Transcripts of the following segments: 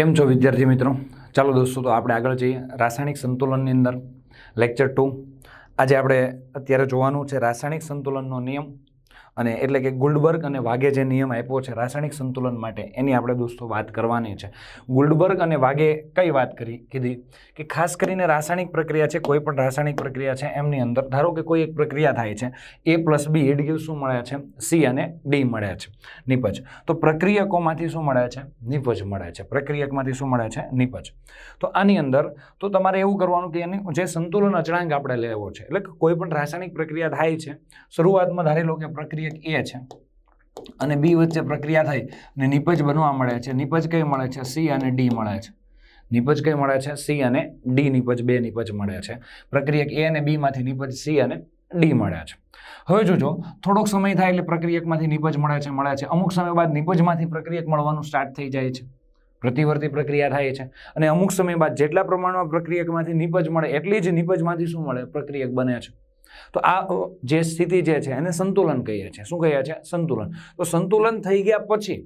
કેમ છો વિદ્યાર્થી મિત્રો? ચાલો દોસ્તો, તો આપણે આગળ જઈએ. રાસાયણિક સંતુલનની અંદર લેક્ચર ટુ આજે આપણે અત્યારે જોવાનું છે રાસાયણિક સંતુલનનો નિયમ. અને એટલે કે ગુલ્ડબર્ગ અને વાગે જે નિયમ આપ્યો છે રાસાયણિક સંતુલન માટે, એની આપણે દોસ્તો વાત કરવાની છે. ગુલ્ડબર્ગ અને વાગે કઈ વાત કરી? કીધી કે ખાસ કરીને રાસાયણિક પ્રક્રિયા છે, કોઈ પણ રાસાયણિક પ્રક્રિયા છે, એમની અંદર ધારો કે કોઈ એક પ્રક્રિયા થાય છે, A plus B it give શું મળે છે? સી અને ડી મળે છે. નિપજ. તો પ્રક્રિયકોમાંથી શું મળે છે? નિપજ મળે છે. પ્રક્રિયકમાંથી શું મળે છે? નિપજ. તો આની અંદર, તો તમારે એવું કરવાનું કે એની જે સંતુલન અચળાંક આપણે લેવો છે, એટલે કોઈ પણ રાસાયણિક પ્રક્રિયા થાય છે, શરૂઆતમાં ધારી લો કે પ્રક્રિયક એ છે. અને બી વચ્ચે પ્રક્રિયા થઈ અને નિપજ બનવા મળે છે. નિપજ કઈ મળે છે? સી અને ડી મળે છે. નિપજ કઈ મળે છે? સી અને ડી નિપજ, બે નિપજ મળે છે. પ્રક્રિયક એ અને બીમાંથી નિપજ સી અને ડી મળે છે. હવે જોજો, થોડોક સમય થાય એટલે પ્રક્રિયકમાંથી નિપજ મળે છે મળે છે. અમુક સમય બાદ નિપજમાંથી પ્રક્રિયક મળવાનું સ્ટાર્ટ થઈ જાય છે. પ્રતિવર્તી પ્રક્રિયા થાય છે. અને અમુક સમય બાદ જેટલા પ્રમાણમાં પ્રક્રિયકમાંથી નિપજ મળે, એટલી જ નિપજમાંથી શું મળે? પ્રક્રિયક બને છે. તો આ જે સ્થિતિ જે છે એને સંતુલન કહીએ છીએ. શું કહીએ છીએ? સંતુલન. તો સંતુલન થઈ ગયા પછી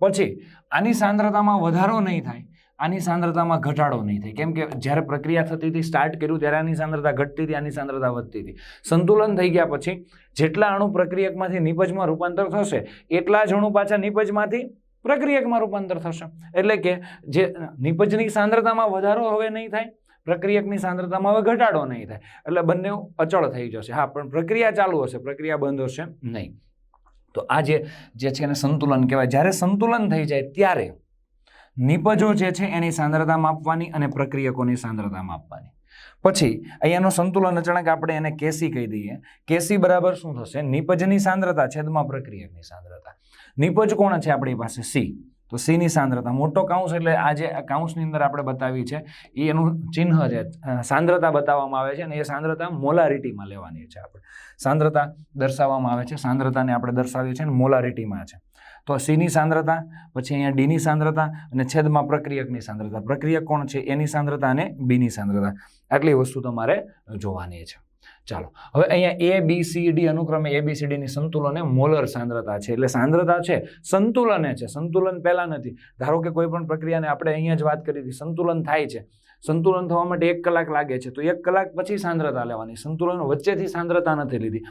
પછી આની સાંદ્રતામાં વધારો નહીં થાય, આની સાંદ્રતામાં ઘટાડો નહીં થાય. કેમ કે જ્યારે પ્રક્રિયા થતી હતી સ્ટાર્ટ કર્યું, ત્યારે આની સાંદ્રતા ઘટતી હતી, આની સાંદ્રતા વધતી હતી. સંતુલન થઈ ગયા પછી જેટલા અણુ પ્રક્રિયકમાંથી નિપજમાં રૂપાંતર થશે, એટલા જ અણુ પાછા નિપજમાંથી પ્રક્રિયકમાં રૂપાંતર થશે. એટલે કે જે, નિપજની સાંદ્રતામાં વધારો હવે નહીં થાય પ્રક્રિયકની સાંદ્રતામાં હવે ઘટાડો નહીં થાય. એટલે બંને અચળ થઈ જશે. હા, પણ પ્રક્રિયા ચાલુ હશે. પ્રક્રિયા બંધ હશે નહીં. તો આ જે જે છે એને સંતુલન કહેવાય. જ્યારે સંતુલન થઈ જાય ત્યારે નિપજો જે છે એની સાંદ્રતા માપવાની અને પ્રક્રિયકોની સાંદ્રતા માપવાની. પછી અહીંયાનો સંતુલન અચાનક આપણે એને કેસી કહી દઈએ. કેસી બરાબર શું થશે? નિપજની સાંદ્રતા, છેદમાં પ્રક્રિયકની સાંદ્રતા. નિપજ કોણ છે આપણી પાસે? સી. તો સીની સાંદ્રતા. મોટો કાઉન્સ એટલે આ જે કાઉન્સની અંદર આપણે બતાવી છે, એ એનું ચિહ્ન છે. સાંદ્રતા બતાવવામાં આવે છે અને એ સાંદ્રતા મોલારિટીમાં લેવાની છે આપણે. સાંદ્રતા દર્શાવવામાં આવે છે. સાંદ્રતાને આપણે દર્શાવીએ છીએ અને મોલારિટીમાં છે. તો સીની સાંદ્રતા, પછી અહીંયા ડીની સાંદ્રતા અને છેદમાં પ્રક્રિયકની સાંદ્રતા. પ્રક્રિયક કોણ છે? એની સાંદ્રતા અને બીની સાંદ્રતા. આટલી વસ્તુ તમારે જોવાની છે. ચાલો. હવે અહીંયા એ બી સી ડી અનુક્રમે એ બી સી ડીની સંતુલન એ મોલર સાંદ્રતા છે. એટલે સાંદ્રતા છે, સંતુલને છે. સંતુલન પહેલાં નથી. ધારો કે કોઈ પણ પ્રક્રિયાને આપણે અહીંયા જ વાત કરી હતી. સંતુલન થાય છે. સંતુલન થવા માટે એક કલાક લાગે છે. તો એક કલાક પછી સાંદ્રતા લેવાની. સંતુલન વચ્ચેથી સાંદ્રતા નથી લીધી.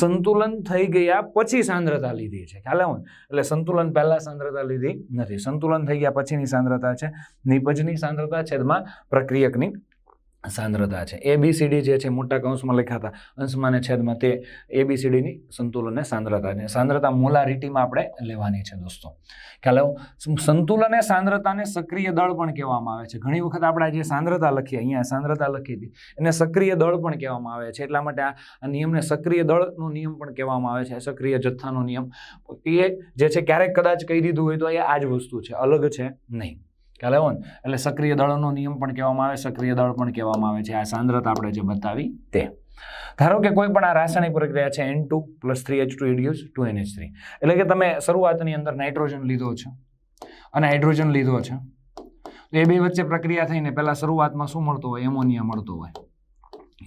સંતુલન થઈ ગયા પછી સાંદ્રતા લીધી છે. ખ્યાલ આવે? એટલે સંતુલન પહેલાં સાંદ્રતા લીધી નથી. સંતુલન થઈ ગયા પછીની સાંદ્રતા છે. નિપજની સાંદ્રતા છેદમાં પ્રક્રિયકની સાંદ્રતા છે. એ બી સી ડી જે છે મોટા કૌંસમાં લખ્યા હતા. અંશમાં અને છેદમાં તે એ બી સી ડીની સંતુલન અને સાંદ્રતા છે. સાંદ્રતા મોલારિટીમાં આપણે લેવાની છે દોસ્તો. ખ્યાલ આવ્યો? સંતુલન સાંદ્રતાને સક્રિય દળ પણ કહેવામાં આવે છે. ઘણી વખત આપણે જે સાંદ્રતા લખીએ, અહીંયા સાંદ્રતા લખી હતી, એને સક્રિય દળ પણ કહેવામાં આવે છે. એટલા માટે આ નિયમને સક્રિય દળનો નિયમ પણ કહેવામાં આવે છે. સક્રિય જથ્થાનો નિયમ. એ જે છે ક્યારેક કદાચ કહી દીધું હોય તો એ આ જ વસ્તુ છે. અલગ છે નહીં. ખ્યાલ આવ્યો ને? એટલે સક્રિય દળનો નિયમ પણ કહેવામાં આવે, સક્રિય દળ પણ કહેવામાં આવે છે. આ સાંદ્રતા આપણે જે બતાવી તે. ધારો કે કોઈ પણ આ રાસાયણિક પ્રક્રિયા છે N two plus three H two produce two N H three એટલે કે તમે શરૂઆતની અંદર નાઇટ્રોજન લીધો છે. અને હાઇડ્રોજન લીધો છે. તો એ બે વચ્ચે પ્રક્રિયા થઈને પહેલાં શરૂઆતમાં શું મળતું હોય? એમોનિયા મળતું હોય.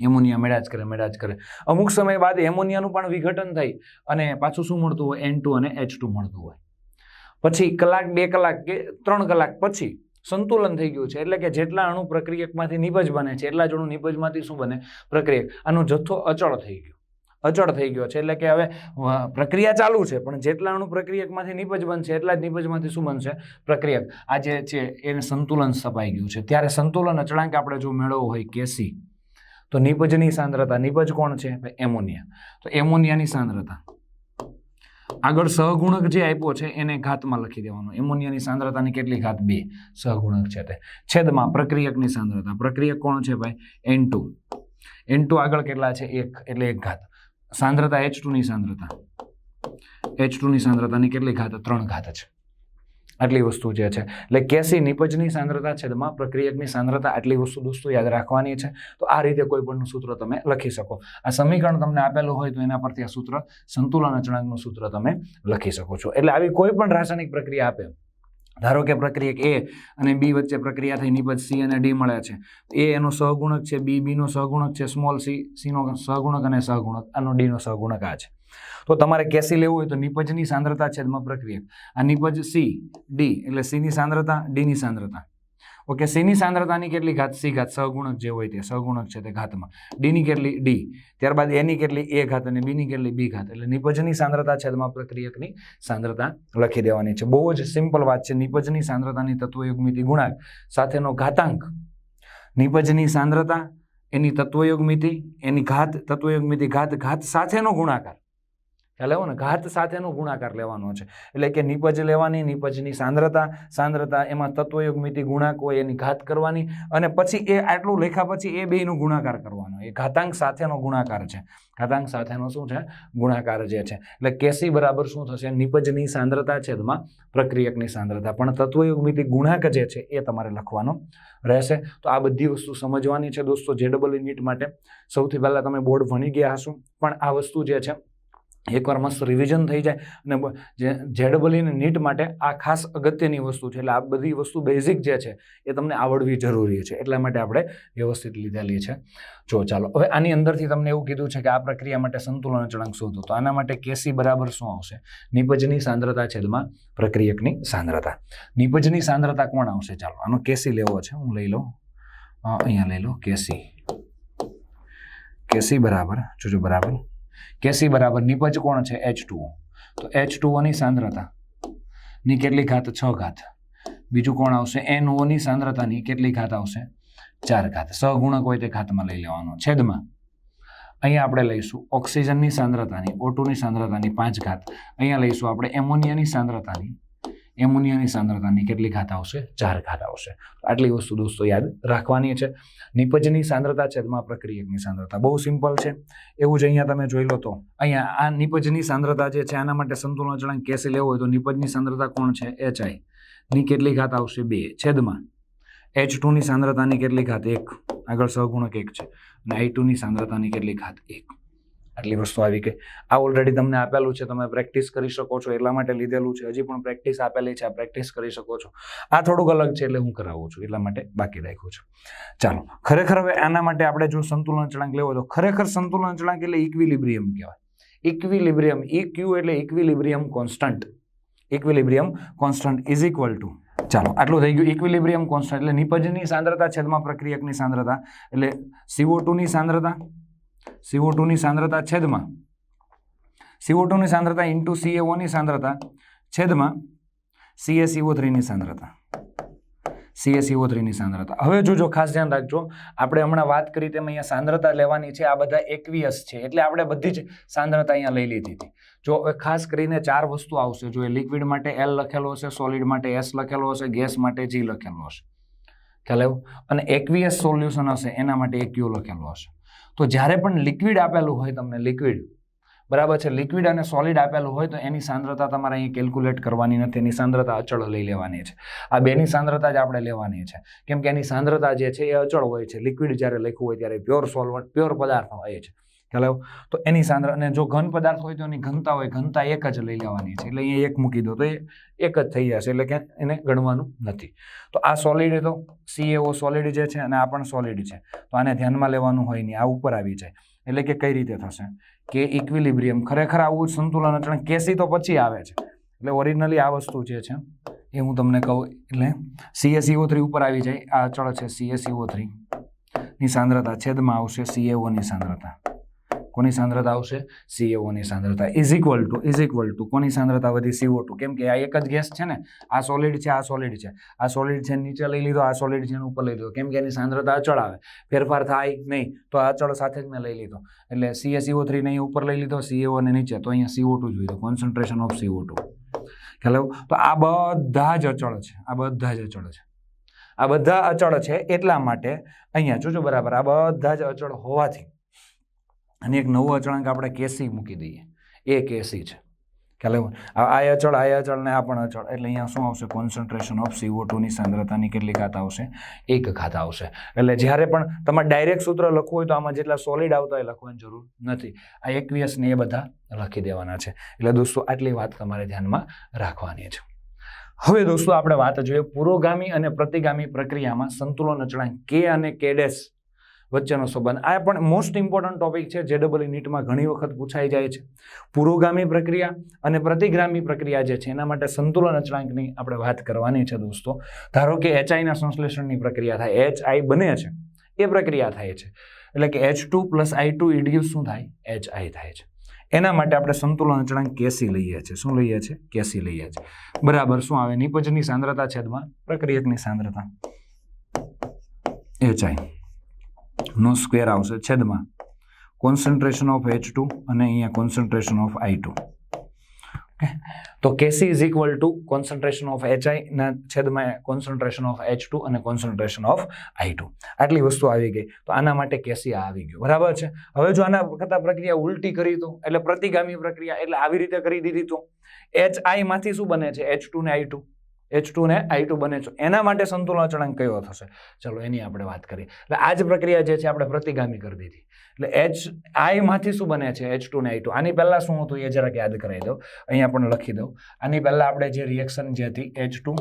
એમોનિયા મેળા કરે મેળા કરે. અમુક સમય બાદ એમોનિયાનું પણ વિઘટન થઈ અને પાછું શું મળતું હોય? એન ટુ અને એચ ટુ મળતું હોય. પછી કલાક, બે કલાક કે ત્રણ કલાક પછી સંતુલન થઈ ગયું છે. એટલે કે જેટલા અણુ પ્રક્રિયકમાંથી નિપજ બને છે, એટલા જ અણુ નિપજમાંથી શું બને? પ્રક્રિયક. આનો જથ્થો અચળ થઈ ગયો. અચળ થઈ ગયો છે. એટલે કે હવે પ્રક્રિયા ચાલુ છે, પણ જેટલા અણુ પ્રક્રિયકમાંથી નિપજ બનશે, એટલા જ નિપજમાંથી શું બનશે? પ્રક્રિયક. આ જે છે, એને સંતુલન સ્થપાઈ ગયું છે. ત્યારે સંતુલન અચળાંક આપણે જો મેળવવો હોય કેસી તો નિપજની સાંદ્રતા, નિપજ કોણ છે? એમોનિયા. તો એમોનિયાની સાંદ્રતા. આગળ સહગુણક જે આપ્યો છે, એને ઘાતમાં લખી દેવાનું. એમોનિયાની સાંદ્રતાની કેટલી ઘાત? બે. સહગુણક છે તે. છેદમાં પ્રક્રિયકની સાંદ્રતા. પ્રક્રિયક કોણ છે ભાઈ? એન ટુ એન ટુ આગળ કેટલા છે? એક. એટલે એક ઘાત. સાંદ્રતા એચ ટુની સાંદ્રતા. એચ ટુની સાંદ્રતાની કેટલી ઘાત? ત્રણ ઘાત છે. આટલી વસ્તુ જે છે. એટલે કેસી નિપજની સાંદ્રતા છેદમાં પ્રક્રિયકની સાંદ્રતા આટલી વસ્તુ દોસ્તો યાદ રાખવાની છે. તો આ રીતે કોઈ પણનું સૂત્ર તમે લખી શકો. આ સમીકરણ તમને આપેલું હોય તો એના પરથી આ સૂત્ર સંતુલન અચળાંકનું સૂત્ર તમે લખી શકો છો. એટલે આવી કોઈ પણ રાસાયણિક પ્રક્રિયા આપે. ધારો કે પ્રક્રિયક એ અને બી વચ્ચે પ્રક્રિયા થઈ, નિપજ સી અને ડી મળે છે. એ એનો સહગુણક છે બી બીનો સહગુણક છે સ્મોલ સી સીનો સહગુણક અને સહગુણક. આનો ડીનો સહગુણક આ છે. તો તમારે કેસી લેવું હોય તો નિપજની સાંદ્રતા છેદમાં પ્રક્રિયક આ નિપજ સી, ડી, એટલે સીની સાંદ્રતા, ડીની સાંદ્રતા. ઓકે, સીની સાંદ્રતાની કેટલી ઘાત? સી ઘાત સહગુણક જે હોય તે, સહગુણક છે તે ઘાતમાં. ડીની કેટલી? ડી. ત્યારબાદ એની કેટલી? એ ઘાત અને બીની કેટલી? બી ઘાત. એટલે નિપજની સાંદ્રતા છેદમાં પ્રક્રિયકની સાંદ્રતા લખી દેવાની છે. બહુ જ સિમ્પલ વાત છે. નિપજની સાંદ્રતાની તત્વયુગમિતિ ગુણાંક સાથેનો ઘાતાંક. નિપજની સાંદ્રતા, એની તત્વયુગમિતિ, એની ઘાત, તત્વયુગમિતિ ઘાત ઘાત સાથેનો ગુણાકાર. ખ્યાલ આવ્યો ને? ઘાત સાથેનો ગુણાકાર લેવાનો છે. એટલે કે નિપજ લેવાની, નિપજની સાંદ્રતા સાંદ્રતા એમાં તત્વયુગ્મિતિ ગુણાક હોય એની ઘાત કરવાની અને પછી એ આટલું લેખા પછી એ બેયનો ગુણાકાર કરવાનો. એ ઘાતાંક સાથેનો ગુણાકાર છે. ઘાતાંક સાથેનો શું છે? ગુણાકાર જે છે. એટલે કેસી બરાબર શું થશે? નિપજની સાંદ્રતા છેદમાં પ્રક્રિયકની સાંદ્રતા. પણ તત્વયુગ્મિતિ ગુણાંક જે છે એ તમારે લખવાનો રહેશે. તો આ બધી વસ્તુ સમજવાની છે દોસ્તો. જે ડબલ નીટ માટે સૌથી પહેલાં તમે બોર્ડ ભણી ગયા હશો. પણ આ વસ્તુ જે છે એકવાર મસ્ત રિવિઝન થઈ જાય અને જે જેડબલી અને નીટ માટે આ ખાસ અગત્યની વસ્તુ છે. એટલે આ બધી વસ્તુ બેઝિક જે છે એ તમને આવડવી જરૂરી છે. એટલા માટે આપણે વ્યવસ્થિત લીધેલી છે. જો ચાલો, હવે આની અંદરથી તમને એવું કીધું છે કે આ પ્રક્રિયા માટે સંતુલન અચળાંક શોધો. તો આના માટે કેસી બરાબર શું આવશે? નિપજની સાંદ્રતા છેદમાં પ્રક્રિયકની સાંદ્રતા. નિપજની સાંદ્રતા કોણ આવશે? ચાલો, આનો કેસી લેવો છે. હું લઈ લઉં. અહીંયા લઈ લો કેસી કેસી બરાબર. જોજો બરાબર. કેસી બરાબર નિપજ કોણ છે? એચ ટુઓ તો એચ ટુઓની સાંદ્રતા ની કેટલી ઘાત? છ ઘાત. બીજું કોણ આવશે? એન ઓની સાંદ્રતાની કેટલી ઘાત આવશે? ચાર ઘાત. સહગુણક હોય તે ઘાતમાં લઈ લેવાનો. છેદમાં. અહીંયા આપણે લઈશું ઓક્સિજનની સાંદ્રતાની ઓટુની સાંદ્રતાની પાંચ ઘાત. અહીંયા લઈશું આપણે એમોનિયાની સાંદ્રતાની એમોનિયાની સાંદ્રતાની કેટલી ઘાત આવશે? ચાર ઘાત આવશે. આટલી વસ્તુ દોસ્તો યાદ રાખવાની છે. નિપજની સાંદ્રતા, છેદમાં પ્રક્રિયકની સાંદ્રતા. બહુ સિમ્પલ છે. એવું જ અહીંયા તમે જોઈ લો તો. અહીંયા આ નિપજની સાંદ્રતા જે છે, આના માટે સંતુલન અચળાંક કેસે લેવો હોય તો નિપજની સાંદ્રતા કોણ છે? એચ આઈ ની કેટલી ઘાત આવશે? બે. છેદમાં. એચ ટુની સાંદ્રતાની કેટલી ઘાત? એક. આગળ સહગુણક એક છે. અને આઈ ટુની સાંદ્રતાની કેટલી ઘાત? એક. આટલી વસ્તુ આવી ગઈ આ ઓલરેડી તમને આપેલું છે, તમે પ્રેક્ટિસ કરી શકો છો, એટલા માટે લીધેલું છે. હજી પણ પ્રેક્ટિસ આપેલી છે, આ પ્રેક્ટિસ કરી શકો છો. આ થોડુંક અલગ છે એટલે હું કરાવું છું, એટલા માટે બાકી રાખ્યું છે. ચાલો, ખરેખર હવે આના માટે આપણે જો સંતુલન અચળાંક લેવો તો ખરેખર સંતુલન અચળાંક એટલે ઇક્વિલિબ્રિયમ કહેવાય. ઇક્વિલિબ્રિયમ ઇક્યુ એટલે equilibrium constant equilibrium constant is equal to ચાલો, આટલું થઈ ગયું. ઇક્વિલિબ્રિયમ કોન્સ્ટન્ટ એટલે નિપજની સાંદ્રતા, છેદમાં પ્રક્રિયકની સાંદ્રતા. એટલે સીઓ ટુની સાંદ્રતા સીઓ ટુની સાંદ્રતા છેદમાં સીઓ ટુની સાંદ્રતા ઇન્ટુ સીએઓની સાંદ્રતા છેદમાં સીએસીઓ થ્રીની સાંદ્રતા. સીએસીઓ થ્રીની સાંદ્રતા. હવે જોજો, ખાસ ધ્યાન રાખજો, આપણે હમણાં વાત કરી તેમ અહીંયા સાંદ્રતા લેવાની છે, આ બધા એકવીએસ છે, એટલે આપણે બધી જ સાંદ્રતા અહીંયા લઈ લીધી હતી. જો હવે ખાસ કરીને ચાર વસ્તુ આવશે, જો એ લિક્વિડ માટે એલ લખેલો હશે સોલિડ માટે એસ લખેલો હશે ગેસ માટે જી લખેલો હશે. ખ્યાલ આવ્યો? અને એકવીએસ સોલ્યુશન હશે, એના માટે એક્યુ લખેલો હશે. તો જ્યારે પણ લિક્વિડ આપેલું હોય તમને લિક્વિડ બરાબર છે? લિક્વિડ અને સોલિડ આપેલું હોય તો એની સાંદ્રતા તમારે અહીં કેલ્ક્યુલેટ કરવાની નથી. એની સાંદ્રતા અચળ લઈ લેવાની છે. આ બેની સાંદ્રતા જ આપણે લેવાની છે. કેમ કે એની સાંદ્રતા જે છે એ અચળ હોય છે. લિક્વિડ જ્યારે લખ્યું હોય ત્યારે પ્યોર સોલ્વન્ટ પ્યોર પદાર્થ હોય છે. ખ્યાલ તો એની સાંદ્ર અને જો ઘન પદાર્થ હોય તો એની ઘનતા હોય, ઘનતા એક જ લઈ લેવાની છે. એટલે અહીંયા એક મૂકી દો તો એ એક જ થઈ જશે, એટલે કે એને ગણવાનું નથી. તો આ સોલિડ તો સીએઓ સોલિડ જે છે અને આ પણ સોલિડ છે. તો આને ધ્યાનમાં લેવાનું હોય નહીં, આ ઉપર આવી જાય. એટલે કે કઈ રીતે થશે? કે ઇક્વિલિબ્રિયમ ખરેખર આવું સંતુલન અચળ કેસી તો પછી આવે છે. એટલે ઓરિજિનલી આ વસ્તુ જે છે, એ હું તમને કહું એટલે સીએસઈઓ થ્રી ઉપર આવી જાય. આ અચળ છે સીએસઈઓ થ્રી ની સાંદ્રતા છેદમાં આવશે સીએઓની સાંદ્રતા. કોની સાંદ્રતા આવશે? સીએઓની સાંદ્રતા. Is equal to is equal to કોની સાંદ્રતા વધી? સીઓ ટુ કેમ કે આ એક જ ગેસ છે ને? આ સોલિડ છે, આ સોલિડ છે. આ સોલિડ છે નીચે લઈ લીધો, આ સોલિડ છે ઉપર લઈ લીધો. કેમ કે એની સાંદ્રતા અચળ આવે. ફેરફાર થાય નહીં, તો આ અચળ સાથે જ મેં લઈ લીધો. એટલે સીએસીઓ થ્રી નહીં ઉપર લઈ લીધો સીએઓ ને નીચે. તો અહીંયા સીઓ ટુ જોઈ દો કોન્સન્ટ્રેશન ઓફ સીઓ ટુ ખ્યાલ? તો આ બધા જ અચળ છે. આ બધા જ અચળ છે. આ બધા અચળ છે એટલા માટે અહીંયા જોજો બરાબર. આ બધા જ અચળ હોવાથી અને એક નવું અચળાંક આપણે કેસી મૂકી દઈએ. એ કેસી છે. ખ્યાલ આ અચળ આ અચળ ને આ પણ અચળ. એટલે અહીંયા શું આવશે? કોન્સન્ટ્રેશન ઓફ સીઓ ટુની સાંદ્રતાની કેટલી ઘાત આવશે? એક ઘાત આવશે. એટલે જ્યારે પણ તમારે ડાયરેક્ટ સૂત્ર લખવું હોય તો આમાં જેટલા સોલિડ આવતા હોય લખવાની જરૂર નથી. આ એકવીસ ને એ બધા લખી દેવાના છે. એટલે દોસ્તો, આટલી વાત તમારે ધ્યાનમાં રાખવાની છે. હવે દોસ્તો, આપણે વાત જોઈએ પુરોગામી અને પ્રતિગામી પ્રક્રિયામાં સંતુલન અચળાંક કે અને કે ડેશ. વચ્ચેનો સંબંધ. આ પણ મોસ્ટ ઇમ્પોર્ટન્ટ ટોપિક છે, જે ડબલ નીટમાં ઘણી વખત પૂછાઈ જાય છે. પુરોગામી પ્રક્રિયા અને પ્રતિગ્રામી પ્રક્રિયા જે છે, એના માટે સંતુલન અચળાંકની આપણે વાત કરવાની છે દોસ્તો. ધારો કે એચઆઈના સંશ્લેષણની પ્રક્રિયા થાય એચ આઈ બને છે, એ પ્રક્રિયા થાય છે. એટલે કે H two plus I two produce શું થાય? એચ આઈ થાય છે. એના માટે આપણે સંતુલન અચળાંક કેસી લઈએ છીએ. શું લઈએ છીએ? કેસી લઈએ છીએ. બરાબર, શું આવે? નિપજની સાંદ્રતા છેદમાં પ્રક્રિયકની સાંદ્રતા. એચઆઈ નો સ્ક્વેર આવશે છેદમાં. કોન્સન્ટ્રેશન ઓફ એચ ટુ અને અહીંયા concentration of I two okay તો KC is equal to concentration of HI ના છેદમાં કોન્સન્ટ્રેશન ઓફ એચ ટુ અને કોન્સન્ટ્રેશન ઓફ આઈ ટુ આટલી વસ્તુ આવી ગઈ. તો આના માટે કેસી આવી ગયું. બરાબર છે? હવે જો આના કરતાં પ્રક્રિયા ઉલટી કરી તો, એટલે પ્રતિગામી પ્રક્રિયા, એટલે આવી રીતે કરી દીધી તો એચ આઈ માંથી શું બને છે? એચ ટુ ને આઈ ટુ એચ ટુ ને આઈ ટુ બને છે. એના માટે સંતુલન અચળાંક કયો થશે? ચલો, એની આપણે વાત કરીએ. એટલે આ જ પ્રક્રિયા જે છે, આપણે પ્રતિગામી કરી દીધી. એટલે એચ આઈમાંથી શું બને છે? એચ ટુ ને આઈ ટુ આની પહેલાં શું હતું? એ જરાક યાદ કરાવી દઉં. અહીંયા પણ લખી દઉં. આની પહેલાં આપણે જે રિએક્શન જે હતી H two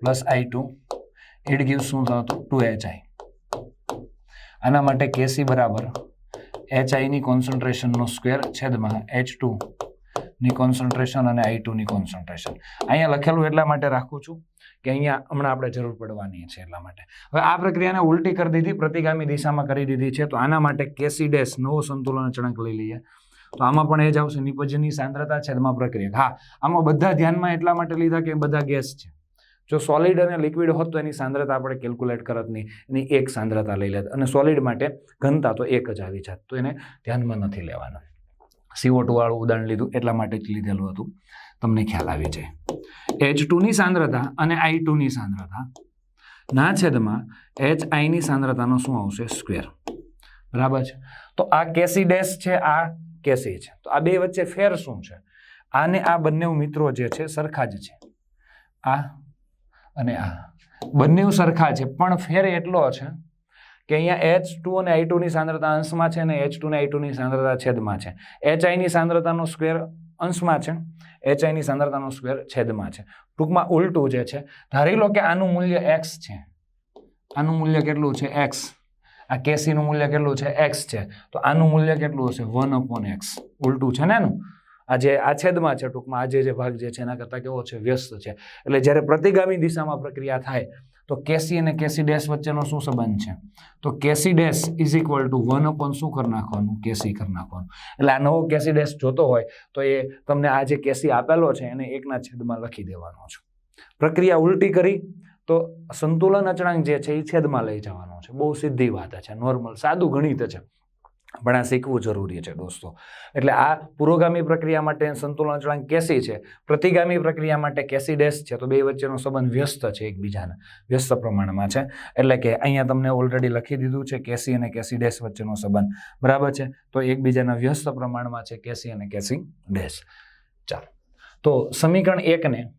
plus I two it give શું થતું ટુ એચ આઈ આના માટે કેસી બરાબર એચ આઈની કોન્સન્ટ્રેશનનો સ્ક્વેર છેદમાં એચ ટુ ની કોન્સન્ટ્રેશન અને આઈ ટુની કોન્સન્ટ્રેશન અહીંયા લખેલું એટલા માટે રાખું છું કે અહીંયા હમણાં આપણે જરૂર પડવાની છે એટલા માટે. હવે આ પ્રક્રિયાને ઉલટી કરી દીધી, પ્રતિગામી દિશામાં કરી દીધી છે, તો આના માટે કેસી ડેશ, નવો સંતુલન અચળાંક લઈ લઈએ. તો આમાં પણ એ જ આવશે નિપજની સાંદ્રતા છેદમાં પ્રક્રિયા. હા, આમાં બધા ધ્યાનમાં એટલા માટે લીધા કે બધા ગેસ છે. જો સોલિડ અને લિક્વિડ હોત તો એની સાંદ્રતા આપણે કેલ્ક્યુલેટ કરત નહીં એની એક સાંદ્રતા લઈ લેત. અને સોલિડ માટે ઘનતા તો એક જ આવી જાત, તો એને ધ્યાનમાં નથી લેવાનું. સીઓ ટુ ઉદાહરણ લીધું, એટલા માટે જ લીધેલું હતું. તમને ખ્યાલ આવી જાય. એચ ટુની સાંદ્રતા અને આઈ ટુની સાંદ્રતા ના છેદમાં એચ આઈની સાંદ્રતાનો શું આવશે? સ્ક્વેર બરાબર છે? તો આ કેસી ડેશ છે, આ કેસી છે. તો આ બે વચ્ચે ફેર શું છે? આને આ બંને મિત્રો જે છે, સરખા જ છે. આ અને આ. બંને સરખા છે, પણ ફેર એટલો છે કે અહીંયા એચ ટુ અને આઈ ટુની સાંદ્રતા અંશમાં છે અને એચ ટુ ને આઈ ટુની સાંદ્રતા છેદમાં છે. એચ આઈની સાંદ્રતાનો સ્ક્વેર અંશમાં છે. એચ આઈની સાંદ્રતાનો સ્ક્વેર છેદમાં છે. ટૂંકમાં ઉલટું જે છે, ધારી લો કે આનું મૂલ્ય એક્સ છે. આનું મૂલ્ય કેટલું છે? એક્સ આ કેસીનું મૂલ્ય કેટલું છે? એક્સ છે. તો આનું મૂલ્ય કેટલું હશે? વન અપોન એક્સ ઉલટું છે ને એનું આ જે, આ છેદમાં છે ટૂંકમાં, આ જે જે ભાગ જે છે, એના કરતાં કેવો છે? વ્યસ્ત છે. એટલે જ્યારે પ્રતિગામી દિશામાં પ્રક્રિયા થાય તો કેસી અને કેસી ડેશ વચ્ચેનો શું સંબંધ છે? તો KC dash is equal to one upon શું કરી નાખવાનું? કેસી કરી નાખવાનું. એટલે આ નવો કેસી ડેશ જોતો હોય તો એ તમને આ જે કેસી આપેલો છે એને એકના છેદમાં લખી દેવાનો છે. પ્રક્રિયા ઉલટી કરી તો સંતુલન અચળાંક જે છે એ છેદમાં લઈ જવાનો છે. બહુ સીધી વાત છે. નોર્મલ સાદું ગણિત છે. પણ આ શીખવું જરૂરી છે દોસ્તો. એટલે આ પુરોગામી પ્રક્રિયા માટે સંતુલન અચળાંક કેસી છે? પ્રતિગામી પ્રક્રિયા માટે કેસી ડેસ છે? તો બે વચ્ચેનો સંબંધ વ્યસ્ત છે એકબીજાના. વ્યસ્ત પ્રમાણમાં છે. એટલે કે અહીંયા તમને ઓલરેડી લખી દીધું છે કેસી અને કેસી ડેસ વચ્ચેનો સંબંધ. બરાબર છે? તો એકબીજાના વ્યસ્ત પ્રમાણમાં છે કેસી અને કેસી ડેશ. ચાલો. તો સમીકરણ એકને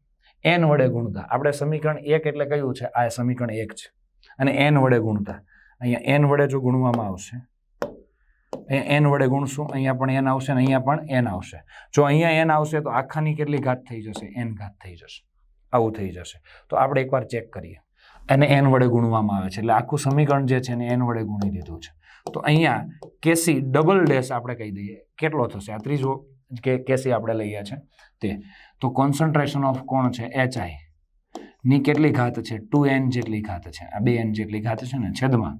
એન વડે ગુણતા. આપણે સમીકરણ એક એટલે કયું છે? આ સમીકરણ એક છે. અને એન વડે ગુણતા. અહીંયા એન વડે જો ગુણવામાં આવશે એન વડે ગુણશું, અહીંયા પણ એન આવશે અને અહીંયા પણ એન આવશે. જો અહીંયા એન આવશે તો આખાની કેટલી ઘાત થઈ જશે? એન ઘાત થઈ જશે. આવું થઈ જશે. તો આપણે એકવાર ચેક કરીએ. એને એન વડે ગુણવામાં આવે છે. એટલે આખું સમીકરણ જે છે એને એન વડે ગુણી દીધું છે. તો અહીંયા કેસી ડબલ ડેશ આપણે કહી દઈએ. કેટલો થશે? આ ત્રીજો કે કેસી આપણે લઈએ છે. તે. તો કોન્સન્ટ્રેશન ઓફ કોણ છે? એચ આઈ ની કેટલી ઘાત છે? ટુ એન જેટલી ઘાત છે. આ બે એન જેટલી ઘાત છે ને છેદમાં.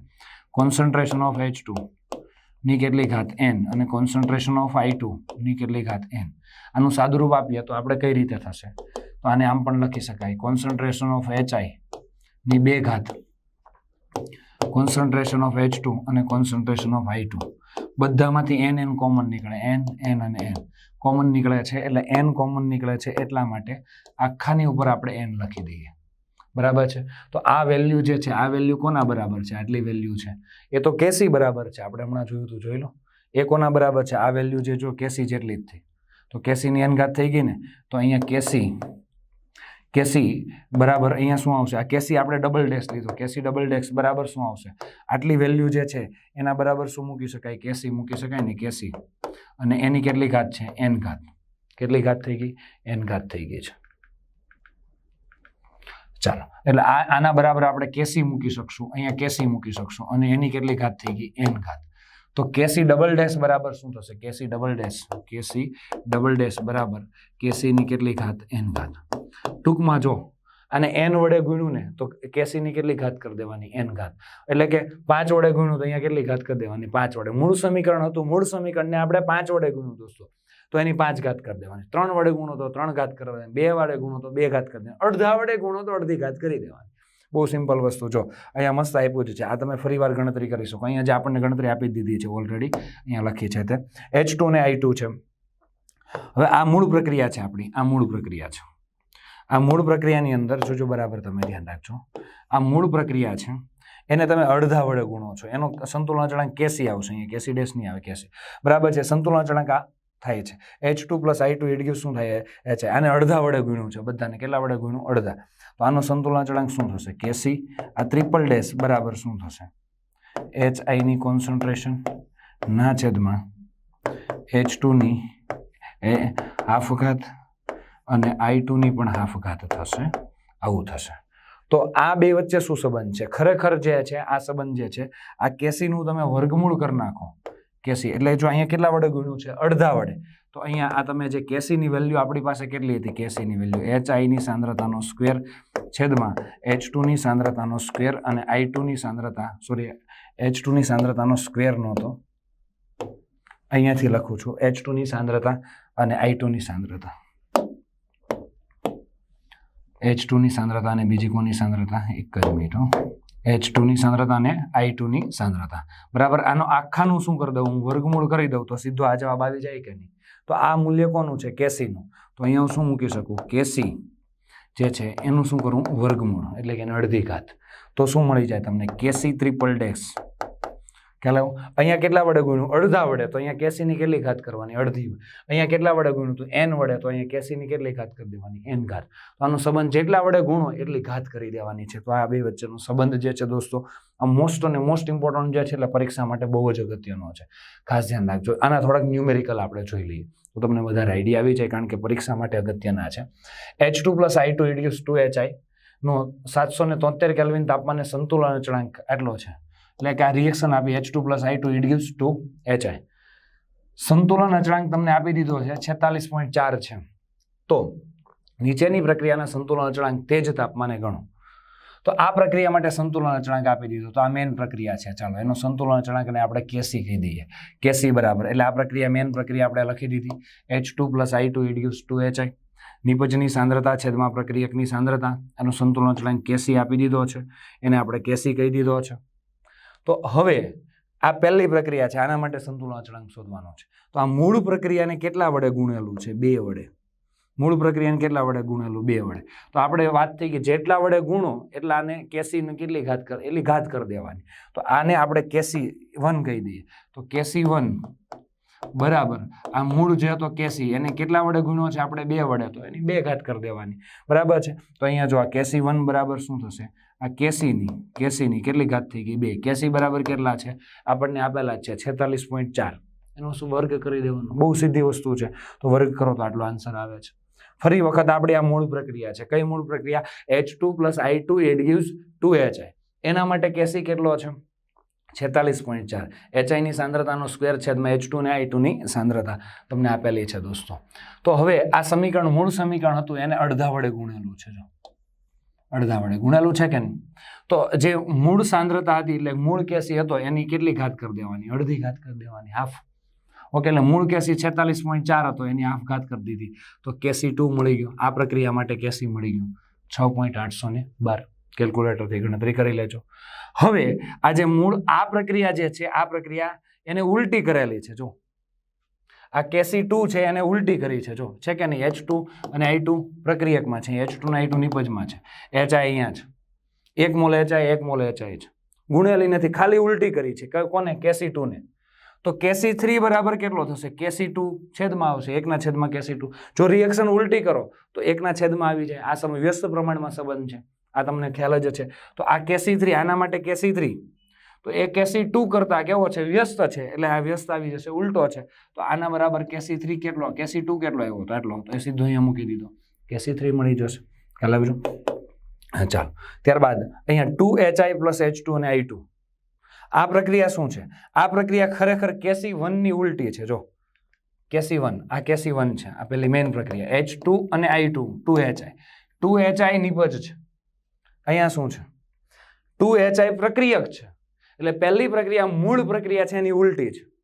કોન્સન્ટ્રેશન ઓફ એચ ટુ ની કેટલી ઘાત એન અને કોન્સન્ટ્રેશન ઓફ આઈ ટુ ની કેટલી ઘાત એન આનું સાદુરૂપ આપીએ તો આપણે કઈ રીતે થશે? તો આને આમ પણ લખી શકાય. કોન્સન્ટ્રેશન ઓફ એચ આઈ ની બે ઘાત. કોન્સન્ટ્રેશન ઓફ એચ ટુ અને કોન્સન્ટ્રેશન ઓફ આઈ ટુ બધામાંથી એન એન કોમન નીકળે. એન એન અને એન કોમન નીકળે છે એટલે એન કોમન નીકળે છે એટલા માટે આખાની ઉપર આપણે એન લખી દઈએ. બરાબર છે? તો આ વેલ્યુ જે છે, આ વેલ્યુ કોના બરાબર છે? આટલી વેલ્યુ છે. એ તો કેસી બરાબર છે. આપણે હમણાં જોયું હતું જોઈ લો. એ કોના બરાબર છે? આ વેલ્યુ જે જો કેસી જેટલી જ થઈ. તો કેસીની અનઘાત થઈ ગઈ ને, તો અહીંયા કેસી કેસી બરાબર અહીંયા શું આવશે? આ કેસી આપણે ડબલ ડેક્સ લીધો. કેસી ડબલ ડેક્સ બરાબર શું આવશે? આટલી વેલ્યુ જે છે, એના બરાબર શું મૂકી શકાય? કેસી મૂકી શકાય ને કેસી અને એની કેટલી ઘાત છે? એન ઘાત. કેટલી ઘાત થઈ ગઈ? એન ઘાત થઈ ગઈ છે. ચાલો. એટલે આ, આના બરાબર આપણે કેસી મૂકી શકશું, અહીંયા કેસી મૂકી શકશું અને એની કેટલી ઘાત થઈ ગઈ? એન ઘાત. તો કેસી ડબલ ડેશ બરાબર શું થશે? KC double dash, KC double dash બરાબર કેસીની કેટલી ઘાત? એન ઘાત. ટૂંકમાં જો, અને એન વડે ગુણ્યું ને, તો કેસીની કેટલી ઘાત કરી દેવાની? એન ઘાત. એટલે કે પાંચ વડે ગુણ્યું તો અહીંયા કેટલી ઘાત કરી દેવાની? પાંચ વડે. મૂળ સમીકરણ હતું, મૂળ સમીકરણને આપણે પાંચ વડે ગુણ્યું, દોસ્તો. તો એની પાંચ ઘાત કરી દેવાની. ત્રણ વડે ગુણો તો ત્રણ ઘાત કરી દેવાની. બે વડે ગુણો તો બે ઘાત કરી દેવાની. અડધા વડે ગુણો તો અડધી ઘાત કરી દેવાની. બહુ સિમ્પલ વસ્તુ. જો, અહીંયા મસ્ત આપ્યું છે. આ તમે ફરી વાર ગણતરી કરી શકો. અહીંયા જે આપણને ગણતરી આપી દીધી છે ઓલરેડી અહીંયા લખી છે તે. એચ ટુ ને આઈ ટુ છે. હવે આ મૂળ પ્રક્રિયા છે આપણી. આ મૂળ પ્રક્રિયા છે. આ મૂળ પ્રક્રિયાની અંદર જોજો બરાબર તમે ધ્યાન રાખજો. આ મૂળ પ્રક્રિયા છે. એને તમે અડધા વડે ગુણો છો. એનો સંતુલન અચળાંક કેસી આવશે. અહીંયા કેસી ડેસ નહીં આવે, કેસી. બરાબર છે. સંતુલન અચળાંક આ થાય છે. H two plus I two it શું થાય? એ છે આને અડધા વડે ગુણ્યું છે. બધાને કેટલા વડે ગુણ્યું? અડધા. તો આનો સંતુલન અચળાંક શું થશે? કેસી આ ટ્રિપલ ડેશ બરાબર શું થશે? એચ આઈની કોન્સન્ટ્રેશન ના છેદમાં એચ ટુની એ હાફ ઘાત અને આઈ ટુની પણ હાફ ઘાત થશે. આવું થશે. તો આ બે વચ્ચે શું સંબંધ છે? ખરેખર જે છે, આ સંબંધ જે છે, આ કેસીનું તમે વર્ગમૂળ કરી નાખો. કેસી. એટલે જો અહીંયા કેટલા વડે ગુણ્યું છે? અડધા વડે. તો અહીંયા આ તમે જે કેસીની વેલ્યુ આપણી પાસે કેટલી હતી? કેસીની વેલ્યુ. એચ આઈની સાંદ્રતાનો સ્ક્વેર છેદમાં એચ ટુની સાંદ્રતાનો સ્ક્વેર અને આઈ ટુની સાંદ્રતા સોરી એચ ટુની સાંદ્રતાનો સ્ક્વેર નહોતો. અહીંયાથી લખું છું. એચ ટુની સાંદ્રતા અને આઈ ટુની સાંદ્રતા. એચ ટુની સાંદ્રતા અને બીજી કોની સાંદ્રતા? એક જ મિનિટ હો. એચ ટુની સાંદ્રતા અને આઈ ટુની સાંદ્રતા. બરાબર? આનો આખાનું શું કરી દઉં? હું વર્ગમૂળ કરી દઉં તો સીધો આ જવાબ આવી જાય કે નહીં? તો આ મૂલ્ય કોનું છે? કેસીનું. તો અહીંયા હું શું મૂકી શકું? કેસી જે છે, એનું શું કરું? વર્ગમૂળ. એટલે કે એને અડધી ઘાત. તો શું મળી જાય તમને? કેસી ત્રિપલ ડેશ આવ્યો? અહીંયા કેટલા વડે ગુણ્યું? અડધા વડે. તો અહીંયા કેસીની કેટલી ઘાત કરવાની? અડધી અહીંયા કેટલા વડે ગુણ્યું તો? એન વડે. તો અહીંયા કેસીની કેટલી ઘાત કરી દેવાની? એન ઘાત. તો આનો સંબંધ જેટલા વડે ગુણો એટલી ઘાત કરી દેવાની છે. તો આ બે વચ્ચેનો સંબંધ જે છે દોસ્તો, આ મોસ્ટ અને મોસ્ટ ઇમ્પોર્ટન્ટ જે છે એટલે પરીક્ષા માટે બહુ જ અગત્યનો છે. ખાસ ધ્યાન રાખજો. આના થોડાક ન્યુમેરિકલ આપણે જોઈ લઈએ. તો તમને વધારે આઈડિયા આવી જાય કારણ કે પરીક્ષા માટે અગત્યના છે. H two plus I two ઇડ્યુસ two H I નો સાતસો ને તોતેર કેલ્વિન તાપમાને સંતુલન અચળાંક આટલો છે. એટલે કે આ રિએક્શન આપી H two plus I two it gives two H I સંતુલન અચળાંક તમને આપી દીધો છે, છેતાલીસ પોઈન્ટ ચાર છે. તો નીચેની પ્રક્રિયાના સંતુલન અચળાંક તે જ તાપમાને ગણો. તો આ પ્રક્રિયા માટે સંતુલન અચળાંક આપી દીધો. તો આ મેન પ્રક્રિયા છે. ચાલો, એનો સંતુલન અચળાંકને આપણે કેસી કહી દઈએ. કેસી બરાબર. એટલે આ પ્રક્રિયા મેન પ્રક્રિયા આપણે લખી દીધી. H two plus I two it gives two H I નિપજની સાંદ્રતા, છેદમાં પ્રક્રિયકની સાંદ્રતા. એનો સંતુલન અચળાંક કેસી આપી દીધો છે. એને આપણે કેસી કહી દીધો છે. તો હવે આ પહેલી પ્રક્રિયા છે. આના માટે સંતુલન અચળાંક શોધવાનો છે. તો આ મૂળ પ્રક્રિયાને કેટલા વડે ગુણેલું છે? બે વડે. મૂળ પ્રક્રિયાને કેટલા વડે ગુણેલું? બે વડે. તો આપણે વાત થઈ કે જેટલા વડે ગુણો, એટલા આને કેસીને કેટલી ઘાત કર, એટલી ઘાત કરી દેવાની. તો આને આપણે કેસી વન કહી દઈએ. તો કેસી વન બરાબર. આ મૂળ જે હતો કેસી, એને કેટલા વડે ગુણ્યો છે? આપણે બે વડે. તો એની બે ઘાત કરી દેવાની. બરાબર છે? તો અહીંયા જો આ કેસી વન બરાબર શું થશે? આ કેસીની કેસીની કેટલી ઘાત થઈ ગઈ? બે. કેસી બરાબર કેટલા છે? આપણને આપેલા છે છેતાલીસ પોઈન્ટ ચાર. એનો શું વર્ગ કરી દેવાનો? બહુ સીધી વસ્તુ છે. તો વર્ગ કરો તો આટલો આન્સર આવે છે. ફરી વખત આપણી આ મૂળ પ્રક્રિયા છે. કઈ મૂળ પ્રક્રિયા? H two plus I two it gives two H I એના માટે કેસી કેટલો છે? છેતાલીસ પોઈન્ટ ચાર. એચઆઈની સાંદ્રતાનો સ્ક્વેર છેદમાં એચ ટુ ને આઈ ટુની સાંદ્રતા. તમને આપેલી છે દોસ્તો. તો હવે આ સમીકરણ, મૂળ સમીકરણ હતું, એને અડધા વડે ગુણેલું છે જો. અડધા વડે ગુણેલું છે કે નહીં? તો જે મૂળ સાંદ્રતા હતી એટલે મૂળ કેસી હતો, એની કેટલી ઘાત કરી દેવાની? અડધી ઘાત કરી દેવાની, હાફ. ઓકે, એટલે મૂળ કેસી છેતાલીસ પોઈન્ટ ચાર હતો, એની હાફ ઘાત કરી દીધી. તો કેસી ટુ મળી ગયું. આ પ્રક્રિયા માટે કેસી મળી ગયું. છ પોઈન્ટ આઠસો ને બાર. કેલ્ક્યુલેટરથી ગણતરી કરી લેજો. હવે, આ જે મૂળ, આ પ્રક્રિયા જે છે, આ પ્રક્રિયા એને ઉલટી કરેલી છે. જો આ કેસી ટુ છે, એને ઉલટી કરી છે, જો, છે કે નહીં? એચ ટુ અને આઈ ટુ પ્રક્રિયકમાં છે. એચ ટુ ને આઈ ટુ નિપજમાં છે. એચ આઈ અહીંયા છે એક મોલ એચ આઈ એક મોલ એચ આઈ છે ગુણેલી નથી, ખાલી ઉલટી કરી છે. કોને? કેસી ટુ ને. તો કેસી થ્રી બરાબર કેટલો થશે? કેસી ટુ છેદમાં આવશે. એકના છેદમાં કેસી ટુ. જો રિએક્શન ઉલટી કરો, તો એકના છેદમાં આવી જાય. આ સમય વ્યસ્ત પ્રમાણમાં સંબંધ છે. આ તમને ખ્યાલ જ છે. તો આ કેસી થ્રી, આના માટે કેસી થ્રી. તો એ કેસી ટુ કરતાં કેવો છે? વ્યસ્ત છે. એટલે આ વ્યસ્ત આવી જશે, ઉલટો છે. તો આના બરાબર કેસી થ્રી કેટલો? કેસી ટુ કેટલો આવ્યો તો એટલો તો એ સીધો અહીંયા મૂકી દીધો. કેસી થ્રી મળી જશે. ખ્યાલ આવી ચાલો. ત્યારબાદ અહીંયા two H I plus H two અને આઈ ટુ. આ પ્રક્રિયા શું છે? આ પ્રક્રિયા ખરેખર કેસી વનની ઉલટી છે. જો. KC one. આ કેસી વન છે. આ પેલી મેઇન પ્રક્રિયા. એચ ટુ અને I two. Two H I two H I નિપજ છે. અહીંયા શું છે? ટુ એચ આઈ પ્રક્રિયક છે. એટલે પહેલી પ્રક્રિયા મૂળ પ્રક્રિયા છે એની ઉલટી છે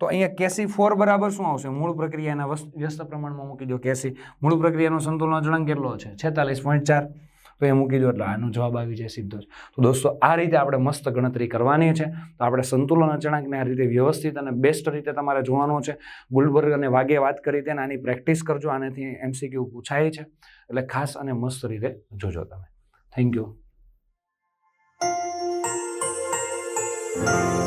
તો અહીંયા કેસી ફોર બરાબર શું આવશે? મૂળ પ્રક્રિયાના વ્યસ્ત પ્રમાણમાં મૂકી દો કેસી. મૂળ પ્રક્રિયાનો સંતુલન અચળાંક કેટલો છે? છેતાલીસ પોઈન્ટ ચાર. તો એ મૂકી દો એટલે આનો જવાબ આવી જાય સીધો જ. તો દોસ્તો, આ રીતે આપણે મસ્ત ગણતરી કરવાની છે. તો આપણે સંતુલન અચળાંકને આ રીતે વ્યવસ્થિત અને બેસ્ટ રીતે તમારે જોવાનો છે. ગુલબર્ગ અને વાગે વાત કરી તેને, આની પ્રેક્ટિસ કરજો. આનાથી એમસીક્યુ પૂછાય છે. એટલે ખાસ અને મસ્ત રીતે જોજો તમે. Thank you Bye.